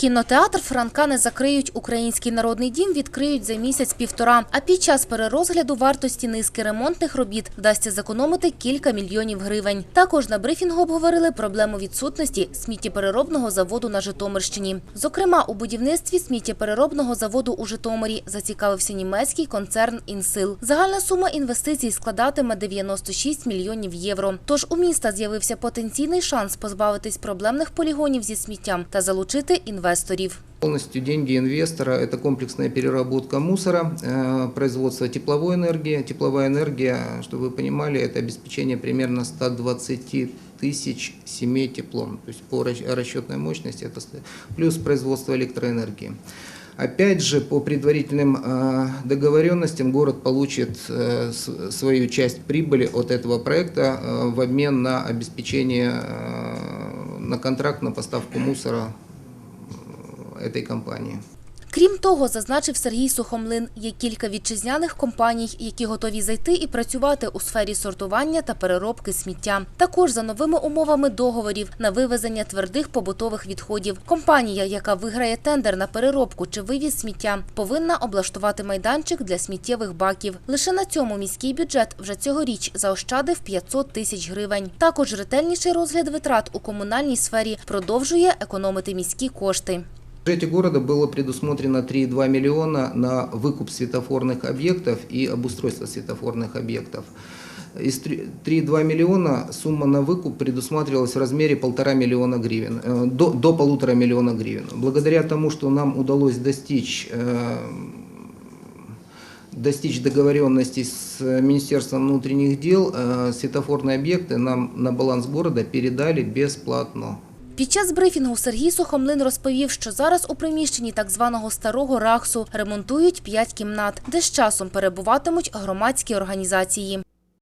Кінотеатр Франка не закриють. Український народний дім відкриють за місяць-півтора. А під час перерозгляду вартості низки ремонтних робіт вдасться зекономити кілька мільйонів гривень. Також на брифінгу обговорили проблему відсутності сміттєпереробного заводу на Житомирщині. Зокрема, у будівництві сміттєпереробного заводу у Житомирі зацікавився німецький концерн «Інсил». Загальна сума інвестицій складатиме 96 мільйонів євро. Тож у міста з'явився потенційний шанс позбавитись проблемних полігонів зі сміттям та залучити інвесторів. Полностью деньги инвестора – это комплексная переработка мусора, э, производство тепловой энергии. Тепловая энергия, чтобы вы понимали, это обеспечение примерно 120 тысяч семей теплом. То есть по расч- расчетной мощности это плюс производство электроэнергии. Опять же, по предварительным э, договоренностям город получит э, свою часть прибыли от этого проекта в обмен на обеспечение, на контракт на поставку мусора этой компании. Крім того, зазначив Сергій Сухомлин, є кілька вітчизняних компаній, які готові зайти і працювати у сфері сортування та переробки сміття. Також за новими умовами договорів на вивезення твердих побутових відходів. Компанія, яка виграє тендер на переробку чи вивіз сміття, повинна облаштувати майданчик для сміттєвих баків. Лише на цьому міський бюджет вже цьогоріч заощадив 500 тисяч гривень. Також ретельніший розгляд витрат у комунальній сфері продовжує економити міські кошти. В бюджете города было предусмотрено 3,2 миллиона на выкуп светофорных объектов и обустройство светофорных объектов. Из три- 3,2 миллиона сумма на выкуп предусматривалась в размере полтора миллиона гривен, э, до, до полутора миллиона гривен. Благодаря тому, что нам удалось достичь э, достичь договоренности с Министерством внутренних дел, э, светофорные объекты нам на баланс города передали бесплатно. Під час брифінгу Сергій Сухомлин розповів, що зараз у приміщенні так званого старого рахсу ремонтують п'ять кімнат, де з часом перебуватимуть громадські організації.